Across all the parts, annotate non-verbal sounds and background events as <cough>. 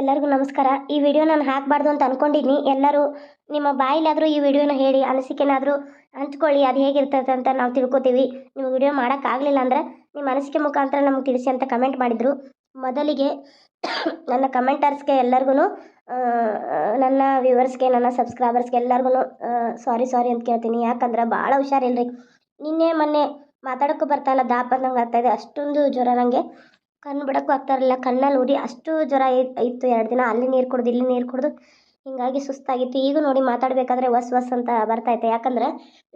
ಎಲ್ಲರಿಗೂ ನಮಸ್ಕಾರ. ಈ ವಿಡಿಯೋ ನಾನು ಹಾಕಬಾರ್ದು ಅಂತ ಅಂದ್ಕೊಂಡಿದ್ದೀನಿ ಎಲ್ಲರೂ ನಿಮ್ಮ ಬಾಯಿಲಾದರೂ ಈ ವಿಡಿಯೋನ ಹೇಳಿ, ಅನಿಸಿಕೆನಾದರೂ ಹಂಚ್ಕೊಳ್ಳಿ, ಅದು ಹೇಗಿರ್ತದೆ ಅಂತ ನಾವು ತಿಳ್ಕೊತೀವಿ. ನೀವು ವಿಡಿಯೋ ಮಾಡೋಕ್ಕಾಗಲಿಲ್ಲ ಅಂದರೆ ನಿಮ್ಮ ಅನಿಸಿಕೆ ಮುಖಾಂತರ ನಮ್ಗೆ ತಿಳಿಸಿ ಅಂತ ಕಮೆಂಟ್ ಮಾಡಿದರು. ಮೊದಲಿಗೆ <coughs> ನನ್ನ ಕಮೆಂಟರ್ಸ್ಗೆ ಎಲ್ಲರಿಗೂ ನನ್ನ ವ್ಯೂವರ್ಸ್ಗೆ ನನ್ನ ಸಬ್ಸ್ಕ್ರೈಬರ್ಸ್ಗೆ ಎಲ್ಲರಿಗೂ ಸಾರಿ ಸಾರಿ ಅಂತ ಕೇಳ್ತೀನಿ. ಯಾಕಂದ್ರೆ ಭಾಳ ಹುಷಾರಿಲ್ರಿ ನಿನ್ನೆ, ಮೊನ್ನೆ ಮಾತಾಡೋಕ್ಕೂ ಬರ್ತಾಯಿಲ್ಲ ದಾಪ ನಂಗೆ ಆಗ್ತಾಯಿದೆ ಅಷ್ಟೊಂದು ಜ್ವರ ನನಗೆ ಕಣ್ಣು ಬಿಡೋಕ್ಕೂ ಆಗ್ತಾ ಇರಲಿಲ್ಲ. ಕಣ್ಣಲ್ಲಿ ಉರಿ ಅಷ್ಟು ಜ್ವರ ಇತ್ತು ಎರಡು ದಿನ. ಅಲ್ಲಿ ನೀರು ಕುಡ್ದು, ಇಲ್ಲಿ ನೀರು ಕುಡ್ದು. ಹೀಗಾಗಿ ಸುಸ್ತಾಗಿತ್ತು. ಈಗ ನೋಡಿ ಮಾತಾಡಬೇಕಾದ್ರೆ ಹೊಸ ಹೊಸ ಅಂತ ಬರ್ತೈತೆ ಯಾಕಂದ್ರೆ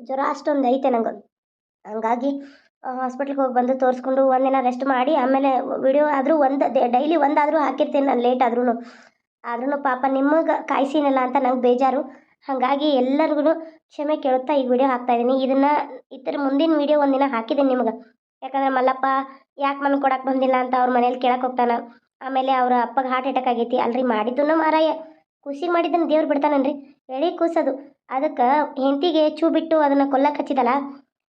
ಜ್ವರ ಅಷ್ಟೊಂದು ಐತೆ ನಂಗೆ. ಹಂಗಾಗಿ ಹಾಸ್ಪಿಟ್ಲಿಗೆ ಹೋಗಿ ಬಂದು ತೋರಿಸ್ಕೊಂಡು ಒಂದಿನ ರೆಸ್ಟ್ ಮಾಡಿ, ಆಮೇಲೆ ವಿಡಿಯೋ ಆದರೂ ಒಂದು ಡೈಲಿ ಒಂದಾದರೂ ಹಾಕಿರ್ತೀನಿ ನಾನು ಲೇಟ್ ಆದ್ರೂ ಆದ್ರೂ ಪಾಪ ನಿಮಗೆ ಕಾಯಿಸಿನಲ್ಲ ಅಂತ ನಂಗೆ ಬೇಜಾರು. ಹಾಗಾಗಿ ಎಲ್ಲರಿಗೂ ಕ್ಷಮೆ ಕೇಳುತ್ತಾ ಈ ವಿಡಿಯೋ ಹಾಕ್ತಾಯಿದ್ದೀನಿ ಇದನ್ನು ಈ ಥರ ಮುಂದಿನ ವಿಡಿಯೋ ಒಂದಿನ ಹಾಕಿದ್ದೀನಿ ನಿಮ್ಗೆ. ಯಾಕಂದ್ರೆ ಮಲ್ಲಪ್ಪ ಯಾಕೆ ಮನೆ ಕೊಡಕ್ಕೆ ಬಂದಿಲ್ಲ ಅಂತ ಅವ್ರ ಮನೇಲಿ ಕೇಳಕ್ಕೆ ಹೋಗ್ತಾನೆ. ಆಮೇಲೆ ಅವ್ರ ಅಪ್ಪಗೆ ಹಾರ್ಟ್ ಅಟ್ಯಾಕ್ ಆಗೈತಿ. ಅಲ್ರಿ ಮಾಡಿದ್ದನ್ನು ಮಾರಾಯ. ಖುಷಿ ಮಾಡಿದ್ದನ್ನು ದೇವ್ರು ಬಿಡ್ತಾನನ್ರಿ. ಎಳಿ ಕೂಸದು. ಅದಕ್ಕೆ ಹೆಂಡತಿಗೆ ಚೂ ಬಿಟ್ಟು ಅದನ್ನು ಕೊಲ್ಲಕ್ಕೆ ಹಚ್ಚಿದಲ್ಲ,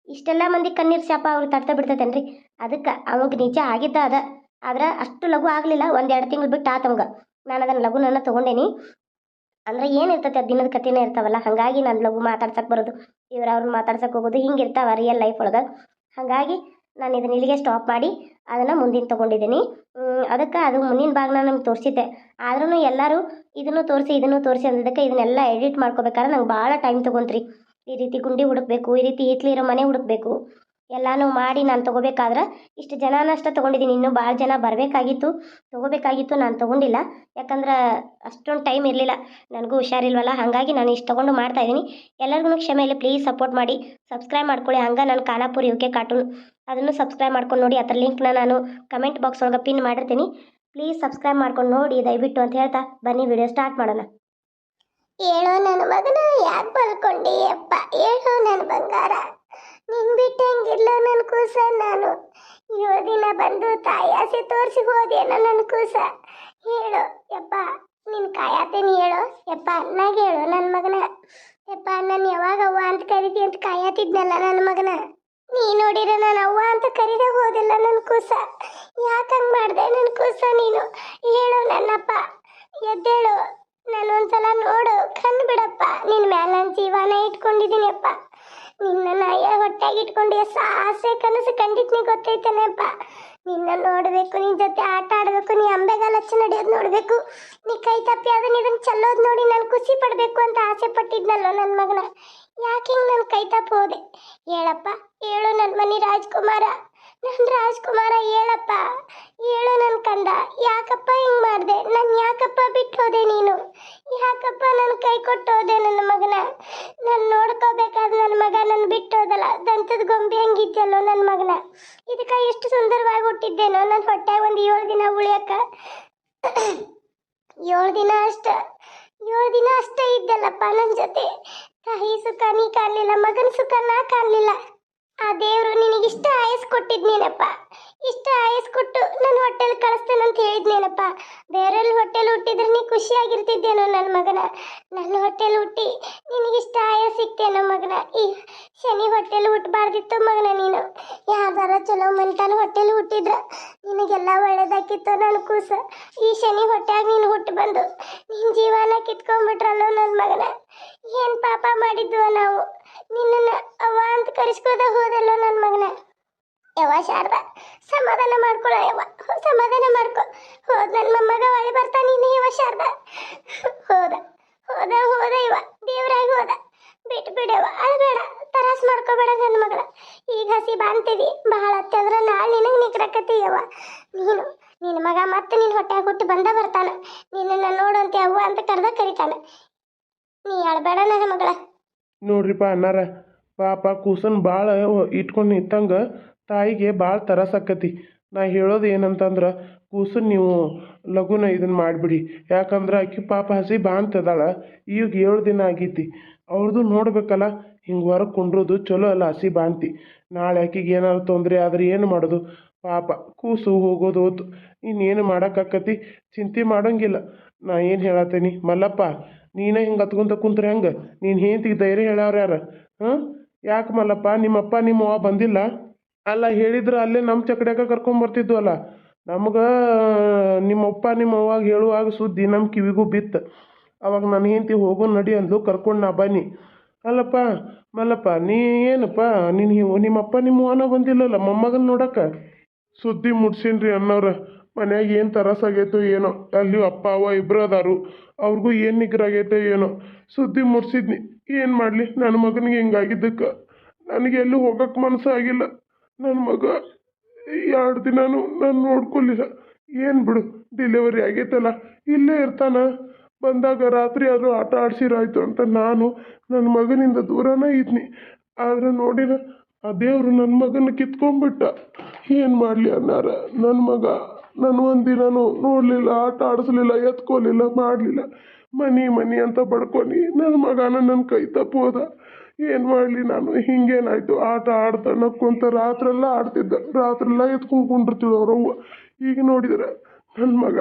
ಇಷ್ಟೆಲ್ಲ ಮಂದಿ ಕಣ್ಣೀರು ಶಾಪ ಅವ್ರು ತಡ್ತಾ ಬಿಡ್ತೈತೇನ್ರಿ. ಅದಕ್ಕೆ ಅವಾಗ ನಿಜ ಆಗಿದ್ದ ಅದ. ಆದ್ರೆ ಅಷ್ಟು ಲಘು ಆಗಲಿಲ್ಲ. ಒಂದೆರಡು ತಿಂಗಳು ಬಿಟ್ಟು ಆತ ಅವಾಗ. ನಾನು ಅದನ್ನು ಲಘುನನ್ನು ತೊಗೊಂಡೇನಿ. ಅಂದ್ರೆ ಏನಿರ್ತೈತೆ ಅದು ದಿನದ ಕಥೆನೇ ಇರ್ತಾವಲ್ಲ. ಹಾಗಾಗಿ ನಾನು ಲಘು ಮಾತಾಡ್ಸಕ್ಕೆ ಬರೋದು. ಇವ್ರು ಅವ್ರನ್ನ ಮಾತಾಡ್ಸಕ್ಕೆ ಹೋಗೋದು ಹಿಂಗೆ ಇರ್ತಾವ ರಿಯಲ್ ಲೈಫ್ ಒಳಗೆ. ಹಾಗಾಗಿ ನಾನು ಇದನ್ನ ಇಲ್ಲಿಗೆ ಸ್ಟಾಪ್ ಮಾಡಿ ಅದನ್ನು ಮುಂದಿನ ತೊಗೊಂಡಿದ್ದೀನಿ ಅದಕ್ಕೆ ಅದು ಮುಂದಿನ ಭಾಗನ ನಮ್ಗೆ ತೋರಿಸಿದ್ದೆ. ಆದ್ರೂ ಎಲ್ಲರೂ ಇದನ್ನು ತೋರಿಸಿ ಇದನ್ನು ತೋರಿಸಿ ಅಂದಿದ್ದಕ್ಕೆ ಇದನ್ನೆಲ್ಲ ಎಡಿಟ್ ಮಾಡ್ಕೋಬೇಕಾದ್ರೆ ನಂಗೆ ಭಾಳ ಟೈಮ್ ತೊಗೊಂತ್ರಿ. ಈ ರೀತಿ ಗುಂಡಿ ಹುಡುಕ್ಬೇಕು, ಈ ರೀತಿ ಇರೋ ಮನೆ ಹುಡುಕ್ಬೇಕು. ಎಲ್ಲಾನು ಮಾಡಿ ನಾನು ತೊಗೋಬೇಕಾದ್ರೆ ಇಷ್ಟು ಜನನಷ್ಟ ತೊಗೊಂಡಿದ್ದೀನಿ ಇನ್ನೂ ಭಾಳ ಜನ ಬರಬೇಕಾಗಿತ್ತು. ತೊಗೋಬೇಕಾಗಿತ್ತು, ನಾನು ತೊಗೊಂಡಿಲ್ಲ. ಯಾಕಂದ್ರೆ ಅಷ್ಟೊಂದು ಟೈಮ್ ಇರಲಿಲ್ಲ. ನನಗೂ ಹುಷಾರಿಲ್ವಲ್ಲ? ಹಾಗಾಗಿ ನಾನು ಇಷ್ಟು ತೊಗೊಂಡು ಮಾಡ್ತಾಯಿದ್ದೀನಿ ಎಲ್ಲರಿಗೂ ಕ್ಷಮೆ ಪ್ಲೀಸ್ ಸಪೋರ್ಟ್ ಮಾಡಿ. ಸಬ್ಸ್ಕ್ರೈಬ್ ಮಾಡ್ಕೊಳ್ಳಿ. ಹಂಗೆ ನಾನು ಖಾನಾಪುರ್ ಯು ಕೆ ಕಾರ್ಟೂನ್ ಅದನ್ನು ಸಬ್ಸ್ಕ್ರೈಬ್ ಮಾಡ್ಕೊಂಡು ನೋಡಿ, ಅದರ ಲಿಂಕ್ನ ನಾನು ಕಮೆಂಟ್ ಬಾಕ್ಸ್ ಒಳಗೆ ಪಿನ್ ಮಾಡಿರ್ತೀನಿ. ಪ್ಲೀಸ್ ಸಬ್ಸ್ಕ್ರೈಬ್ ಮಾಡ್ಕೊಂಡು ನೋಡಿ, ದಯವಿಟ್ಟು ಅಂತ ಹೇಳ್ತಾ ಬನ್ನಿ ವಿಡಿಯೋ ಸ್ಟಾರ್ಟ್ ಮಾಡೋಣ. ಹೇಳೋ ನನ್ನ ಮಗನ ಯಾಕೆ ಬಲ್ಕೊಂಡಿ ಅಪ್ಪ ಹೇಳೋ ನನ್ನ ಬಂಗಾರ. ನಿನ್ ಬಿಟ್ಟು ಹೆಂಗಿರ್ಲೋ ನನ್ನ ಕೂಸ ನಾನು? ಏಳು ದಿನ ಬಂದು ತಾಯಾಸೆ ಆಸೆ ತೋರಿಸಿ ಹೋದೇನೋ ನನ್ನ ಕೂಸ? ಹೇಳು, ಯಪ್ಪ, ನಿನ್ ಕಾಯತೇನಿ ಹೇಳು? ಯಪ್ಪ, ಅನ್ನಾಗ ಹೇಳು ನನ್ನ ಮಗನ? ಯಪ್ಪ, ನಾನು ಯಾವಾಗ ಅವ್ವ ಅಂತ ಕರಿತಿ ಅಂತ ಕಾಯತಿದ್ನಲ್ಲ ನನ್ನ ಮಗನ? ನೀ ನೋಡಿರ ನಾನು ಅವ್ವ ಅಂತ ಕರೀದೆ ಹೋದಿಲ್ಲ ನನ್ನ ಕೂಸ. ಯಾಕಂಗ್ ಮಾಡ್ದೆ ನನ್ನ ಕೂಸ ನೀನು? ಹೇಳು ನನ್ನಪ್ಪ. ಎದ್ದೇಳು. ನಾನು ಒಂದ್ಸಲ ನೋಡು. ಕಣ್ಣು ಬಿಡಪ್ಪ. ನಿನ್ನ ಮ್ಯಾಲ ನನ್ನ ಜೀವನ ಇಟ್ಕೊಂಡಿದ್ದೀನಿಯಪ್ಪ ನಿನ್ನ ನಾಯ ಹೊಟ್ಟೆಗೆ ಇಟ್ಕೊಂಡು ಎಷ್ಟು ಆಸೆ ಕನಸು ಕಂಡಿದ್ನಿ ಗೊತ್ತೈತೇನಪ್ಪ ನಿನ್ನ ನೋಡಬೇಕು, ನಿನ್ ಜೊತೆ ಆಟ ಆಡ್ಬೇಕು, ನೀ ಅಂಬೆಗಾಲ ಹಚ್ಚಿ ನಡೆಯೋದು ನೋಡಬೇಕು. ನೀ ಕೈ ತಪ್ಪಿ ಅದನ್ನ ಇದನ್ನ ಚಲ್ಲೋದು ನೋಡಿ ನಾನು ಖುಷಿ ಪಡ್ಬೇಕು ಅಂತ ಆಸೆ ಪಟ್ಟಿದ್ನಲ್ಲೋ ನನ್ನ ಮಗನ? ಯಾಕೆ ಹಿಂಗೆ ನನ್ನ ಕೈ ತಪ್ಪ ಹೋದೆ? ಹೇಳಪ್ಪ, ಹೇಳು ನನ್ನ ಮನೆ ರಾಜ್ಕುಮಾರ. ನನ್ನ ರಾಜ್ಕುಮಾರ ಹೇಳಪ್ಪ, ಹೇಳು ನನ್ನ ಕಂದ. ಯಾಕಪ್ಪ ಹಿಂಗ್ ಮಾಡ್ದೆ? ನಾನು ಯಾಕಪ್ಪ ಬಿಟ್ಟು ಹೋದೆ ನೀನು? ಯಾಕಪ್ಪ ನನ್ನ ಕೈ ಕೊಟ್ಟು ಹೋದೆ ನನ್ನ ಮಗನ? ನಾನು ನೋಡ್ಕೋಬೇಕಾದ ನನ್ನ ಮಗ ನನ್ನ ಬಿಟ್ಟು ಹೋದಲ್ಲ. ದಂತದ ಗೊಂಬೆ ಹಂಗಿದ್ಯಲ್ಲೋ ನನ್ನ ಮಗನ? ಇದಕ್ಕೆ ಎಷ್ಟು ಸುಂದರವಾಗಿ ಹುಟ್ಟಿದ್ದೇನೋ ನನ್ನ ಹೊಟ್ಟೆ ಒಂದು ಏಳು ದಿನ ಉಳಿಯಕ್ಕ. ಏಳು ದಿನ ಅಷ್ಟ, ಏಳು ದಿನ ಅಷ್ಟೇ ಇದ್ದಲ್ಲಪ್ಪ ನನ್ನ ಜೊತೆ. ತಾಯಿ ಸುಖ ನೀ ಕಾಣಲಿಲ್ಲ ಮಗನ ಸುಖ ನಾ ಕಾಣಲಿಲ್ಲ. ಆ ದೇವರು ನಿನಗಿಷ್ಟ ಆಯಸ್ ಕೊಟ್ಟಿದ್ನೇನಪ್ಪ ಇಷ್ಟ ಆಯಸ್ ಕೊಟ್ಟು ನನ್ನ ಹೋಟೆಲ್ ಕಳಿಸ್ತೇನೆ ಅಂತ ಹೇಳಿದ್ನೇನಪ್ಪ. ಬೇರೆಲ್ಲ ಹೋಟೆಲ್ ಹುಟ್ಟಿದ್ರೆ ನೀ ಖುಷಿಯಾಗಿರ್ತಿದ್ದೇನೋ ನನ್ನ ಮಗನ. ನನ್ನ ಹೋಟೆಲ್ ಹುಟ್ಟಿ ನಿನಗಿಷ್ಟ ಆಯಸ್ ಸಿಕ್ತೇನೋ ಮಗನ. ಈ ಶನಿ ಹೋಟೆಲ್ ಹುಟ್ಟಬಾರ್ದಿತ್ತು ಮಗನ ನೀನು. ಯಾವ್ದಾರ ಚಲೋ ಮನ್ತಾನ ಹೋಟೆಲ್ ಹುಟ್ಟಿದ್ರ ನಿನಗೆಲ್ಲ ಒಳ್ಳೇದಾಕಿತ್ತು ನನ್ನ ಕೂಸ. ಈ ಶನಿ ಹೊಟ್ಟೆಯಾಗ ನೀನು ಹುಟ್ಟು ಬಂದು ನಿನ್ನ ಜೀವನ ಕಿತ್ಕೊಂಡ್ಬಿಟ್ರಲ್ಲೋ ನನ್ನ ಮಗನ. ಏನು ಪಾಪ ಮಾಡಿದ್ವ ನಾವು? ನಿನ್ನನ್ನು ಅವ್ವ ಅಂತ ಕರೆಸ್ಕೋದ ಹೋದಲ್ಲೋ ನನ್ನ ಮಗನ? ಯವ್ವ ಶಾರದ, ಸಮಾಧಾನ ಮಾಡ್ಕೊಳ ಯವ್ವ, ಸಮಾಧಾನ ಮಾಡ್ಕೊ. ಹೋದ ನನ್ನ ಮೊಮ್ಮಗ ಒಳ್ಳೆ ಬರ್ತಾನೆ ನೀನು ಯವ ಶಾರದ. ಹೋದ ಹೋದ ಹೋದ ಇವ ದೇವರಾಗಿ ಹೋದ. ಬಿಟ್ಟು ಬಿಡವ ಅಳಬೇಡ, ತರಾಸ್ ಮಾಡ್ಕೋಬೇಡ ನನ್ನ ಮಗಳ. ಈಗ ಹಸಿ ಬಾಂತಿದಿ ಬಹಳ ಅತ್ತಂದ್ರೆ ನಾಳೆ ನಿನಗೆ ನಿಗ್ರಕತ್ತೀಯವ್ವ ನೀನು ನಿನ್ನ ಮಗ ಮತ್ತೆ ನಿನ್ನ ಹೊಟ್ಟೆಗೆ ಹುಟ್ಟು ಬಂದ ಬರ್ತಾನ. ನಿನ್ನನ್ನು ನೋಡಂತ ಅವ್ವ ಅಂತ ಕರೆದ ಕರಿತಾನ. ನೀ ಅಳಬೇಡ ನನ್ನ ಮಗಳ. ನೋಡ್ರಿಪ್ಪ ಅನ್ನಾರ ಪಾಪ ಕೂಸನ್ ಭಾಳ ಇಟ್ಕೊಂಡು ನಿಂತಂಗ ತಾಯಿಗೆ ಭಾಳ ತರಸಾಕತಿ ನಾ ಹೇಳೋದು ಏನಂತಂದ್ರೆ, ಕೂಸನ್ ನೀವು ಲಘುನ ಇದನ್ನು ಮಾಡಿಬಿಡಿ. ಯಾಕಂದ್ರೆ ಆಕೆ ಪಾಪ ಹಸಿ ಬಾಂತದಾಳ ಈಗ ಏಳು ದಿನ ಆಗೈತಿ. ಅವ್ರದ್ದು ನೋಡಬೇಕಲ್ಲ ಹಿಂಗೆ ಹೊರಗೆ ಕುಂಡ್ರೋದು ಚಲೋ ಅಲ್ಲ ಹಸಿ ಬಾಂತಿ. ನಾಳೆ ಆಕೆಗೆ ಏನಾದ್ರು ತೊಂದರೆ ಆದ್ರೆ ಏನು ಮಾಡೋದು? ಪಾಪ ಕೂಸು ಹೋಗೋದು ಹೋತು. ಇನ್ನೇನು ಮಾಡೋಕ್ಕಾಕತಿ ಚಿಂತೆ ಮಾಡೋಂಗಿಲ್ಲ. ನಾ ಏನು ಹೇಳತ್ತೀನಿ ಮಲ್ಲಪ್ಪ, ನೀನೇ ಹಿಂಗೆ ಹತ್ಕೊಂತ ಕುಂತ್ರೆ ಹೆಂಗೆ? ನೀನು ಹೇಂತಿಗೆ ಧೈರ್ಯ ಹೇಳ್ಯಾವ್ರು ಯಾರು? ಹಾಂ? ಯಾಕೆ ಮಲ್ಲಪ್ಪ? ನಿಮ್ಮಪ್ಪ ನಿಮ್ಮವ್ವ ಬಂದಿಲ್ಲ? ಅಲ್ಲ, ಹೇಳಿದ್ರೆ ಅಲ್ಲೇ ನಮ್ಮ ಚಕಡ್ಯಾಗ ಕರ್ಕೊಂಬರ್ತಿದ್ವಲ್ಲ ನಮ್ಗೆ ನಿಮ್ಮಪ್ಪ ನಿಮ್ಮ ಅವ್ವಾಗ ಹೇಳುವಾಗ ಸುದ್ದಿ ನಮ್ಮ ಕಿವಿಗೂ ಬಿತ್ತು. ಅವಾಗ ನನ್ನ ಹೆಂಡತಿ ಹೋಗು ನಡಿ ಅಂದ್ಲು, ಕರ್ಕೊಂಡು ನಾ ಬನ್ನಿ. ಅಲ್ಲಪ್ಪ, ಮಲ್ಲಪ್ಪ, ನೀ ಏನಪ್ಪ? ನಿನ್ನ ನಿಮ್ಮಪ್ಪ ನಿಮ್ಮ ಅವನ ಬಂದಿಲ್ಲಲ್ಲ, ಮೊಮ್ಮಗನ ನೋಡಕ್ಕೆ? ಸುದ್ದಿ ಮುಟ್ಸೀನ್ರಿ ಅನ್ನೋರು. ಮನ್ಯಾಗ ಏನು ತರಸಾಗೈತೋ ಏನೋ. ಅಲ್ಲಿ ಅಪ್ಪ ಅವ್ವ ಇಬ್ಬರು ಅದಾರು. ಅವ್ರಿಗೂ ಏನು ನಿಗ್ರಾಗೈತೋ ಏನೋ. ಸುದ್ದಿ ಮುಟ್ಸಿದ್ನಿ. ಏನು ಮಾಡಲಿ? ನನ್ನ ಮಗನಿಗೆ ಹಿಂಗಾಗಿದ್ದಕ್ಕೆ. ನನಗೆ ಎಲ್ಲೂ ಹೋಗಕ್ಕೆ ಮನಸ್ಸಾಗಿಲ್ಲ ನನ್ನ ಮಗ ಎರಡು ದಿನಾನು ನಾನು ನೋಡ್ಕೊಲಿಲ್ಲ ಏನು ಬಿಡು ಡೆಲಿವರಿ ಆಗೈತಲ್ಲ, ಇಲ್ಲೇ ಇರ್ತಾನ. ಬಂದಾಗ ರಾತ್ರಿ ಆದರೂ ಆಟ ಆಡ್ಸಿರೋಯ್ತು ಅಂತ ನಾನು ನನ್ನ ಮಗನಿಂದ ದೂರನೇ ಇದ್ನಿ. ಆದರೆ ನೋಡಿರ, ಆ ದೇವರು ನನ್ನ ಮಗನ ಕಿತ್ಕೊಂಡ್ಬಿಟ್ಟ. ಏನು ಮಾಡಲಿ ಅನ್ನಾರ? ನನ್ನ ಮಗ ನಾನು ಒಂದಿನೂ ನೋಡಲಿಲ್ಲ, ಆಟ ಆಡಿಸ್ಲಿಲ್ಲ, ಎತ್ಕೊಳ್ಲಿಲ್ಲ, ಮಾಡಲಿಲ್ಲ. ಮನಿ ಮನಿ ಅಂತ ಬಡ್ಕೊಂಡು ನನ್ನ ಮಗನ ನನ್ನ ಕೈ ತಪ್ಪೋದ ಏನು ಮಾಡಲಿ ನಾನು? ಹಿಂಗೇನಾಯ್ತು? ಆಟ ಆಡ್ತಾ ನಕ್ಕೊಂತ ರಾತ್ರೆಲ್ಲ ಆಡ್ತಿದ್ದ. ರಾತ್ರೆಲ್ಲ ಎತ್ಕೊಂಡು ಕುಂಡಿರ್ತಿಳು ಅವ್ರವ್ವ ಈಗ ನೋಡಿದ್ರೆ ನನ್ನ ಮಗ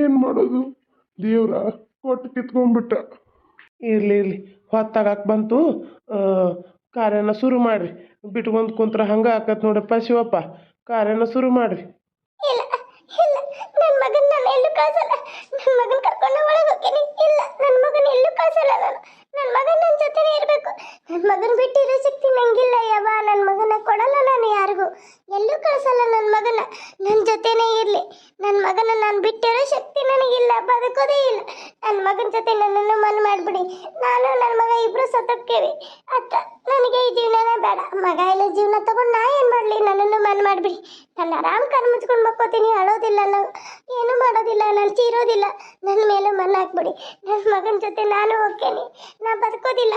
ಏನು ಮಾಡೋದು? ದೇವ್ರ ಕೊಟ್ಟು ಕಿತ್ಕೊಂಡ್ಬಿಟ್ಟ. ಇರಲಿ ಇರಲಿ. ಹೊತ್ತಾಗಕ್ಕೆ ಬಂತು. ಕಾರ್ಯನ ಶುರು ಮಾಡ್ರಿ. ಬಿಟ್ಕೊಂಡು ಕುಂತ್ರ ಹಂಗೆ ಆಕತ್ ನೋಡಪ್ಪ ಶಿವಪ್ಪ. ಕಾರ್ಯನ ಶುರು ಮಾಡ್ರಿ. ಇಲ್ಲ ಇಲ್ಲ. ನನ್ನ ಮಗನ ನಾನು ಎಲ್ಲೂ ನನ್ನ ಮಗನ ಕರ್ಕೊಂಡು ಒಳಗೆ ಹೋಗ್ತೀನಿ ಇಲ್ಲ ನನ್ನ ಮಗನ ಎಲ್ಲೂ ಕಳಿಸಲ್ಲ ನಾನು. ನನ್ನ ಮಗನ್ ನನ್ನ ಜೊತೆನೇ ಇರಬೇಕು. ನನ್ನ ಮಗನ ಬಿಟ್ಟಿರೋ ಶಕ್ತಿ ನಂಗಿಲ್ಲ ಯವ್ವ. ನನ್ನ ಮಗನ ಕೊಡಲ್ಲ ನಾನು ಯಾರಿಗೂ. ಎಲ್ಲೂ ಕಳ್ಸಲ್ಲ ನನ್ನ ಮಗನ ನನ್ನ ಜೊತೆನೇ ಇರಲಿ. ನನ್ನ ಮಗನ ನಾನು ಬಿಟ್ಟಿರೋ ಶಕ್ತಿ ನನಗಿಲ್ಲ. ಬದುಕೋದೇ ಇಲ್ಲ. ನನ್ನ ಮಗನ ಜೊತೆ ನನ್ನನ್ನು ಮನ್ ಮಾಡಿಬಿಡಿ. ನಾನು ನನ್ನ ಮಗ ಇಬ್ರು ಸತ್ತೋಕ್ಕೇವಿ ಅತ್ತ, ನನಗೆ ಈ ಜೀವನನೇ ಬೇಡ. ಮಗ ಇಲ್ಲ ಜೀವನ ತಗೊಂಡು ನಾ ಏನು ಮಾಡಲಿ? ನನ್ನನ್ನು ಮನ್ ಮಾಡಿಬಿಡಿ. ನಾನು ಆರಾಮ್ ಕಣ್ ಮುಚ್ಕೊಂಡು ಮಕ್ಕೋತೀನಿ. ಅಳೋದಿಲ್ಲ ನಾವು ಏನೂ ಮಾಡೋದಿಲ್ಲ. ನಾನು ಚೀರೋದಿಲ್ಲ. ನನ್ನ ಮೇಲೆ ಮಣ್ಣು ಹಾಕ್ಬಿಡಿ. ನನ್ನ ಮಗನ ಜೊತೆ ನಾನು ಹೋಗ್ತೇನೆ. ನಾ ಬದುಕೋದಿಲ್ಲ.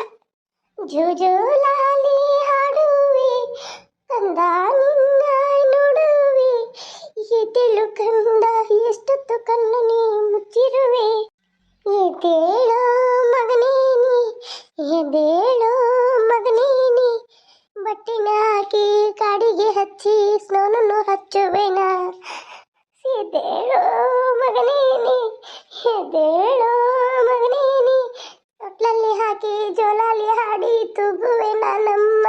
ಜೂಜು ಲಾಲಿ ಹಾಡುವೆ ಕಂದ ನಿನ್ನ ನೋಡುವೆ. ಎದೆಳು ಕಂದ ಎಷ್ಟೊತ್ತು ಕಣ್ಣು ನೀ ಮುಚ್ಚಿರುವೆ. ಎದೇಳೋ ಮಗನೇ ನೀ ಎದೇಳೋ ಮಗನೇ ನೀ ಬಟ್ಟಿನ ಹಾಕಿ ಕಾಡಿಗೆ ಹಚ್ಚಿ ಸ್ನೋನನ್ನು ಹಚ್ಚುವೆನ ಎದೇಳೋ ಮಗನೇ ನೀ ಎದೇಳೋ ಮಗನೇ ನೀ ತೊಟ್ಲಲ್ಲಿ ಹಾಕಿ ಜೋಲಾಲಿ ಹಾಡಿ ತೂಗುವೆ ನಾನಮ್ಮ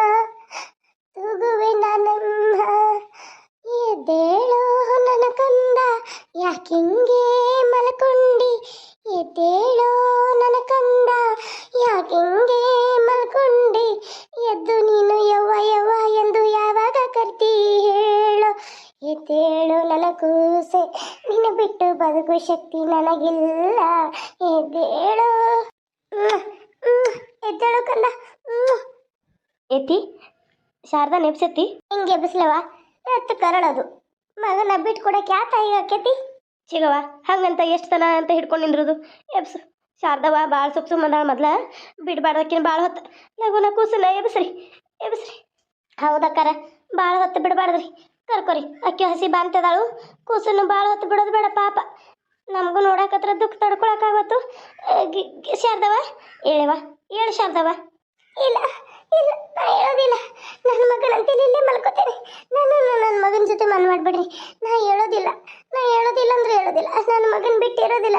ತೂಗುವೆ ನಾನಮ್ಮ ಎದ್ದೇಳೋ ನನ್ನ ಕಂದ ಯಾಕಿಂಗೆ ಮಲ್ಕೊಂಡಿ ಎದ್ದೇಳೋ ನನ್ನ ಕಂದ ಯಾಕಿಂಗೆ ಮಲ್ಕೊಂಡಿ ಎದ್ದು ನೀನು ಯವ್ವ ಯವ್ವ ಎಂದು ಯಾವಾಗ ಕರ್ತಿ ಹೇಳು ಎದ್ದೇಳು ನನ್ನ ಕೂಸೆ ನಿನ್ನ ಬಿಟ್ಟು ಬದುಕು ಶಕ್ತಿ ನನಗಿಲ್ಲ. ಎದ್ದೇಳು ಎದ್ದೇಳು ಕಂದ. ಎತ್ತಿ, ಶಾರದಾ ನೆಪ್ಸತ್ತಿ. ಹಿಂಗೆ ಎಬ್ಬಿಸ್ಲವ ಎತ್ತು ಕರಳದು. ಮಗನ ಬಿಟ್ಟು ಕೊಡಕ್ಕೆ ಯಾ ಈಗ ಆಕೈತಿ ಚಿಗವ ಹಂಗಂತ ಎಷ್ಟು ತನ ಅಂತ ಹಿಡ್ಕೊಂಡು ನಿಂದ್ರದು. ಎಬ್ಸು ಶಾರದವ ಭಾಳ ಸುಪ್ ಸುಮ್ಮಂದಾಳ ಮೊದ್ಲ. ಬಿಡಬಾರ್ದಕ್ಕಿನ ಭಾಳ ಹೊತ್ತು. ಲಗುನ ಕೂಸನ ಎಬ್ಸ್ರಿ ಎಬ್ಸ್ರಿ. ಹೌದಕ್ಕಾರ ಭಾಳ ಹೊತ್ತು ಬಿಡಬಾರ್ದ್ರಿ. ಕರ್ಕೊರಿ. ಅಕ್ಕಿ ಹಸಿ ಬಾಂತದಾಳು ಕೂಸನ್ನು ಭಾಳ ಹೊತ್ತು ಬಿಡೋದು ಬೇಡ ಪಾಪ. ನಮಗೂ ನೋಡಕತ್ರ ದುಃಖ ತಡ್ಕೊಳಕ್ಕಾಗತ್ತು ಶಾರದವ ಹೇಳವ ಹೇಳು ಶಾರದವ ಇಲ್ಲ ಇಲ್ಲ ನಾ ಹೇಳೋದಿಲ್ಲ. ನನ್ನ ಮಗನಂತೇಳಿ ಇಲ್ಲೇ ಮಲ್ಕೋತೇನೆ. ನಾನು ನನ್ನ ಮಗನ ಜೊತೆ ಮನ್ ಮಾಡ್ಬಿಡ್ರಿ. ನಾ ಹೇಳೋದಿಲ್ಲ. ನಾ ಹೇಳೋದಿಲ್ಲ ಅಂದ್ರೆ ಹೇಳೋದಿಲ್ಲ. ನನ್ನ ಮಗನ ಬಿಟ್ಟು ಇರೋದಿಲ್ಲ.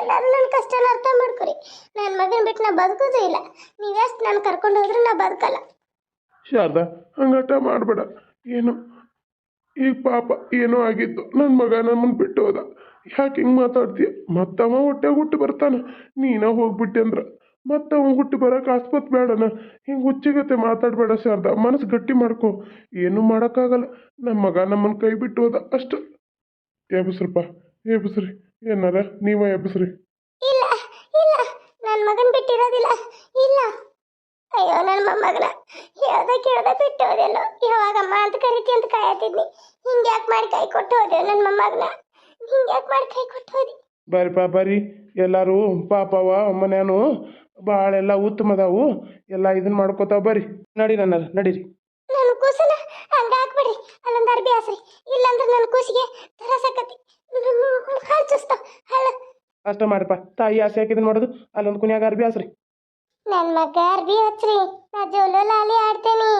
ಎಲ್ಲರೂ ನನ್ನ ಕಷ್ಟನ ಅರ್ಥ ಮಾಡ್ಕೊರಿ. ನನ್ನ ಮಗನ ಬಿಟ್ಟು ನಾ ಬದುಕೋದೇ ಇಲ್ಲ. ನೀವೆಷ್ಟು ನಾನು ಕರ್ಕೊಂಡು ಹೋದ್ರೆ ನಾ ಬದುಕಲ್ಲ. ಶಾರದಾ ಹಂಗಾಟ ಮಾಡಬೇಡ. ಏನು? ಈಗ ಪಾಪ ಏನೋ ಆಗಿತ್ತು. ನನ್ನ ಮಗ ನಮ್ಮನ್ನು ಬಿಟ್ಟು ಹೋದ. ಯಾಕೆ ಹಿಂಗೆ ಮಾತಾಡ್ತೀಯ? ಮತ್ತವ ಹೊಟ್ಟೆ ಹುಟ್ಟು ಬರ್ತಾನೆ. ನೀನ ಹೋಗ್ಬಿಟ್ಟೆ ಅಂದ್ರೆ. ಮತ್ತವ ಹುಟ್ಟು ಬರೋಕೆ ಆಸ್ಪತ್ ಬೇಡನ. ಹಿಂಗೆ ಹುಚ್ಚಿಗತ್ತೆ ಮಾತಾಡಬೇಡ ಶಾರದಾ. ಮನಸ್ಸು ಗಟ್ಟಿ ಮಾಡ್ಕೊ. ಏನೂ ಮಾಡೋಕ್ಕಾಗಲ್ಲ. ನಮ್ಮ ಮಗ ನಮ್ಮನ್ನು ಕೈ ಬಿಟ್ಟು ಹೋದ ಅಷ್ಟು. ಎಬ್ಸ್ರಪ್ಪ ಎಬ್ಸ್ರಿ ಏನಾರ? ನೀವ ಎಬ್ಸ್ರಿ ಇಲ್ಲ ಇಲ್ಲ. ನನ್ನ ಮಗನ ಬಿಟ್ಟಿರೋದಿಲ್ಲ. ಇಲ್ಲ. ಅಯ್ಯೋ ನನ್ನ ಮೊಮ್ಮಗನ ಹೇಳ್ದೆ ಕೇಳ್ದ ಬಿಟ್ಟು ಹೋದೆಲ್ಲೋ ಯಾವಾಗಮ್ಮ ಅಂತ ಕರಿತಿ ಅಂತ ಕಾಯತಿದ್ನಿ. ಹಿಂಗೆ ಯಾಕೆ ಮಾಡಿ ಕೈ ಕೊಟ್ಟು ಹೋದೆ ನನ್ನ ಮೊಮ್ಮಗನ. ಹಿಂಗೆ ಯಾಕೆ ಮಾಡಿ ಕೈ ಕೊಟ್ಟು ಹೋದಿ. ಬರ್ರಿಪ್ಪ ಬರ್ರಿ ಎಲ್ಲರೂ ಪಾಪವ ಅಮ್ಮನೇನು ಭಾಳ ಎಲ್ಲ ಉತ್ತಮದಾವು. ಎಲ್ಲ ಇದನ್ನ ಮಾಡ್ಕೋತಾವ ಬರ್ರಿ. ನಡಿ ನನ್ನ ನಡೀರಿ. ನನ್ನ ಕೂಸನ ಹಂಗ ಹಾಕ್ಬಿಡ್ರಿ. ಅಲ್ಲೊಂದು ಅರ್ಬಿ ಹಾಸ್ರಿ ಇಲ್ಲಾಂದ್ರೆ ನನ್ನ ಕೂಸಿಗೆ ತರಸಕತಿ ಹಾಲು ಚುಸ್ತಾವ ಹಾಲು ಅಷ್ಟ ಮಾಡ್ರಪ್ಪ. ತಾಯಿ ಆಸೆ ಹಾಕಿದನ್ ಮಾಡೋದು? ಅಲ್ಲೊಂದು ಕುನ್ಯಾಗ ಅರ್ಬಿ ಆಸ್ರಿ ನನ್ನ ಮಗ ಅರ್ಬಿ ಹಚ್ರಿ. ನಾ ಜೋಲು ಲಾಲಿ ಆಡ್ತೇನಿ.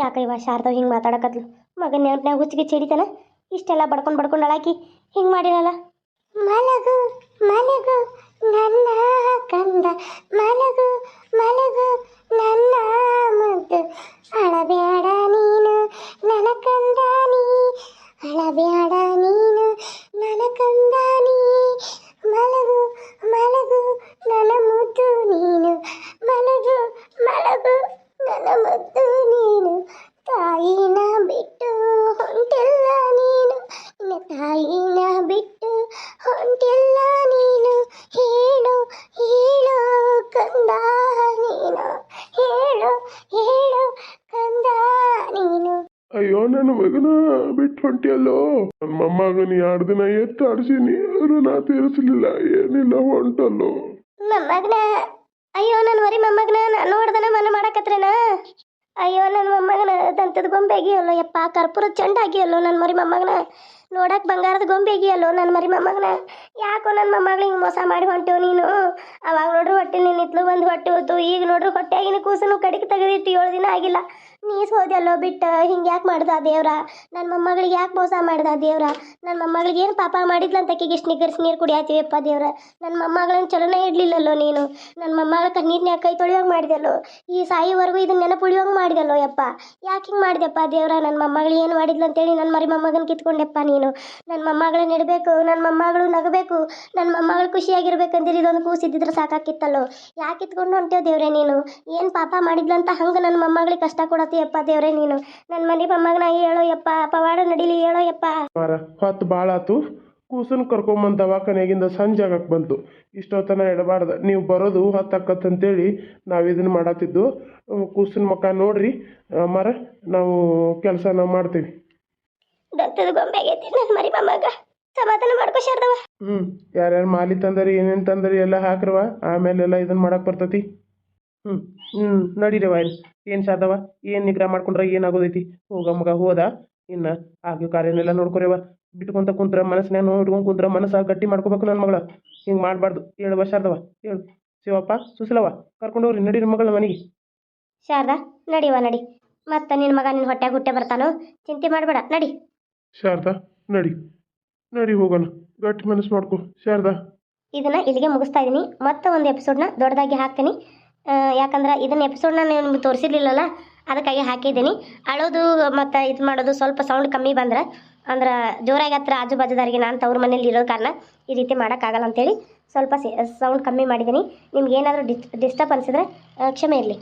ಯಾಕ ಇವ ಶಾರದವ್ ಹಿಂಗೆ ಮಾತಾಡಕತ್ಲು? ಮಗನ ನೆನಪಿನಾಗ ಹುಚ್ಚಿಗೆ ಚಿಡಿತಾನ? ಇಷ್ಟೆಲ್ಲ ಬಡ್ಕೊಂಡು ಬಡ್ಕೊಂಡು ಅಳಾಕಿ ಹಿಂಗೆ ಮಾಡಿರಲ್ಲ ಮಲಗು ಮಲಗು, ನನ್ನ ಕಂದ. ಮಲಗು ಮಲಗು, ನನ್ನ ಮುದ್ದು. ಅಯ್ಯೋ, ನನ್ನ ಮಗನ ಬಿಟ್ಟು ಹೊಂಟಿಯಲ್ಲೋ? ನನ್ನ ಎರಡು ದಿನ ಎತ್ತು ಆಡ್ಸೀನಿ ನಾ ತೀರಿಸಲಿಲ್ಲ, ಏನಿಲ್ಲ ಹೊಂಟಲ್ಲೋ? ಅಯ್ಯೋ, ನನ್ನ ಮರಿ ಮೊಮ್ಮಗನ ನಾನು ನೋಡ್ದನ ಮನ ಮಾಡಕತ್ರೇನ? ಅಯ್ಯೋ, ನನ್ನ ಮೊಮ್ಮಗನ ದಂತದ ಗೊಂಬೆ ಆಗಿಯಲ್ಲೋ, ಯಪ್ಪ, ಕರ್ಪೂರ ಚಂಡ ಆಗಿಯಲ್ಲೋ, ನನ್ನ ಮರಿ ಮೊಮ್ಮಗನ ನೋಡಕ್ ಬಂಗಾರದ ಗೊಂಬೆ ಆಗಿಯಲ್ಲೋ, ನನ್ನ ಮರಿ ಮೊಮ್ಮಗನ ಯಾಕೋ ನನ್ನ ಹಿಂಗ್ ಮೋಸ ಮಾಡಿ ಹೊಂಟೆವು ನೀನು? ಅವಾಗ ನೋಡ್ರಿ ಹೊಟ್ಟೆ ನಿನ್ನಿತ್ಲು ಬಂದು ಹೊಟ್ಟೆ ಹೋಯ್ತು, ಈಗ ನೋಡ್ರಿ ಹೊಟ್ಟೆಯಾಗಿನ ಕೂಸನು ಕಡಿಗೆ ತೆಗೆದಿಟ್ಟು ಏಳು ದಿನ ಆಗಿಲ್ಲ. ನೀಸ್ ಹೋದೆಲ್ಲೋ ಬಿಟ್ಟು ಹಿಂಗೆ ಯಾಕೆ ಮಾಡ್ದ ದೇವ್ರ? ನನ್ನ ಮೊಮ್ಮಗಳಿಗೆ ಯಾಕೆ ಮೋಸ ಮಾಡ್ದ ದೇವ್ರ? ನನ್ನ ಮೊಮ್ಮಗಳಿಗೆ ಏನು ಪಾಪ ಮಾಡಿದ್ಲಂತ ಆಕಿಗೆ ಇಷ್ಟು ನಿಗರ್ಸಿ ನೀರು ಕುಡಿಯಾತೀವಪ್ಪ ದೇವ್ರ? ನನ್ನ ಮೊಮ್ಮಗಳನ್ನ ಚಲೋನೇ ಇಡ್ಲಿಲ್ಲಲ್ಲೋ ನೀನು? ನನ್ನ ಮೊಮ್ಮಗಳ ಕಣ್ಣೀರ್ನ್ಯಾಗ ಕೈ ತೊಳೆಯೋಂಗೆ ಮಾಡಿದೆಲ್ಲೋ? ಈ ಸಾಯಿವರೆಗೂ ಇದನ್ನ ನೆನಪು ಉಳಿಯೋಂಗೆ ಮಾಡಿದೆಲ್ಲೋ ಯಪ್ಪ? ಯಾಕೆ ಹಿಂಗೆ ಮಾಡಿದೆಪ್ಪ ದೇವ್ರ? ನನ್ನ ಮೊಮ್ಮಗಳು ಏನು ಮಾಡಿದ್ಲು ಅಂತೇಳಿ ನನ್ನ ಮರಿ ಮೊಮ್ಮಗನ ಕಿತ್ಕೊಂಡೆಪ್ಪ ನೀನು? ನನ್ನ ಮೊಮ್ಮಗಳನ್ನ ಇಡಬೇಕು ನನ್ನ ಮೊಮ್ಮಗಳು ನಗಬೇಕು ನನ್ನ ಮೊಮ್ಮಗಳು ಖುಷಿಯಾಗಿರ್ಬೇಕಂದಿರಿ ಇದೊಂದು ಕೂಸಿದ್ದಿದ್ರೆ ಸಾಕಾಕಿತ್ತಲ್ಲೋ? ಯಾಕೆ ಇತ್ಕೊಂಡು ಹೊಂಟೇವು ದೇವ್ರೆ ನೀನು? ಏನು ಪಾಪ ಮಾಡಿದ್ಲಂತ ಹಂಗೆ ನನ್ನ ಮೊಮ್ಮಗಳಿಗೆ ಕಷ್ಟ ಕೊಡತ್ತೀಯಪ್ಪ ದೇವ್ರೆ ನೀನು. ನನ್ನ ಮನೆ ಮೊಮ್ಮಗನ ಹೇಳೋ ಯಪ್ಪ ಪವಾಡ ನಡಿಲಿ ಹೇಳೋ ಯಪ್ಪ. ಮಾರ ಹೊತ್ತು ಭಾಳ ಆತು. ಕೂಸನ್ ಕರ್ಕೊಂಬಂದು ದವಾಖಾನೆಗಿಂದ ಸಂಜೆ ಆಗಕ್ಕೆ ಬಂತು. ಇಷ್ಟೊತ್ತನ ಇಡಬಾರ್ದು. ನೀವು ಬರೋದು ಹೊತ್ತಾಕತ್ತಂತೇಳಿ ನಾವು ಇದನ್ನು ಮಾಡತ್ತಿದ್ದು. ಕೂಸಿನ ಮಕ್ಕ ನೋಡ್ರಿ. ಮಾರ ನಾವು ಕೆಲಸ ನಾವು ಮಾಡ್ತೀವಿ. ದತ್ತದ ಗೊಂಬೆ ಆಗೈತಿ ನನ್ನ ಮರಿ ಮೊಮ್ಮಗ ಸಮಾಧಾನ ಮಾಡ್ಕೋ ಶಾರದವ ಹ್ಞೂ ಯಾರ್ಯಾರು ಮಾಲಿ ತಂದರಿ ಏನೇನು ತಂದರಿ ಎಲ್ಲ ಹಾಕ್ರವ. ಆಮೇಲೆ ಎಲ್ಲ ಇದನ್ನು ಮಾಡಕ್ಕೆ ಬರ್ತೈತಿ. ಹ್ಞೂ ಹ್ಞೂ ನಡೀರವ ಏನು ಸಾದವ ಏನು ನಿಗ್ರಹ ಮಾಡ್ಕೊಂಡ್ರೆ ಏನಾಗೋದೈತಿ ಹೋಗ ಮಗ ಹೋದ. ಇನ್ನು ನೋಡ್ಕೊ ಕಾರ್ಯನೆಲ್ಲ ನೋಡ್ಕೊರೇವ ಬಿಟ್ಕೊಂತ ಕುಂತ್ರ ಮನಸ್ಸಿನಾಗ ನೋಡ್ಕೊಂಡ್ ಕುಂತ್ರ ಮನಸ್ಸು ಗಟ್ಟಿ ಮಾಡ್ಕೋಬೇಕು ನನ್ನ ಮಗಳ. ಹಿಂಗೆ ಮಾಡಬಾರ್ದು. ಹೇಳುವ ಶಾರದವ ಹೇಳು. ಶಿವಪ್ಪ ಸುಸಲವ ಕರ್ಕೊಂಡು ಹೋಗ್ರಿ ನಡೀರಿ ಮಗಳ ಮನೆಗೆ. ಶಾರದಾ ನಡಿವ ನಡಿ. ಮತ್ತೆ ನಿನ್ನ ಮಗ ನಿನ್ನ ಹೊಟ್ಟೆ ಹುಟ್ಟೆ ಬರ್ತಾನೋ? ಚಿಂತೆ ಮಾಡಬೇಡ ನಡಿ. ಶಾರದಾ ನಡಿ. ನಡಿ ಹೋಗೋಣ. ಗಟ್ಟಿ ಮನಸ್ಸು ಮಾಡ್ಕೊ. ಶಾರದಾ. ಇದನ್ನ ಇಲ್ಲಿಗೆ ಮುಗಿಸ್ತಾ ಇದ್ದೀನಿ ಮತ್ತೆ ಒಂದು ಎಪಿಸೋಡ್ನ ದೊಡ್ಡದಾಗಿ ಹಾಕ್ತೀನಿ. ಯಾಕಂದ್ರೆ ಇದನ್ನ ಎಪಿಸೋಡ್ನ ನಾನು ನಿಮ್ಗೆ ತೋರಿಸಿರ್ಲಿಲ್ಲಲ್ಲ, ಅದಕ್ಕಾಗಿ ಹಾಕಿದ್ದೀನಿ. ಅಳೋದು ಮತ್ತು ಇದು ಮಾಡೋದು ಸ್ವಲ್ಪ ಸೌಂಡ್ ಕಮ್ಮಿ ಬಂದ್ರೆ, ಅಂದ್ರೆ ಜೋರಾಗಿ ಹತ್ರ ಆಜು ಬಾಜುದಾರಿಗೆ ನಾನು ತವ್ರ ಮನೇಲಿ ಇರೋ ಕಾರಣ ಈ ರೀತಿ ಮಾಡೋಕ್ಕಾಗಲ್ಲ ಅಂತೇಳಿ ಸ್ವಲ್ಪ ಸೌಂಡ್ ಕಮ್ಮಿ ಮಾಡಿದ್ದೀನಿ ನಿಮ್ಗೆ ಏನಾದರೂ ಡಿಸ್ ಡಿಸ್ಟರ್ಬ್ ಅನಿಸಿದ್ರೆ ಕ್ಷಮೆ ಇರಲಿ.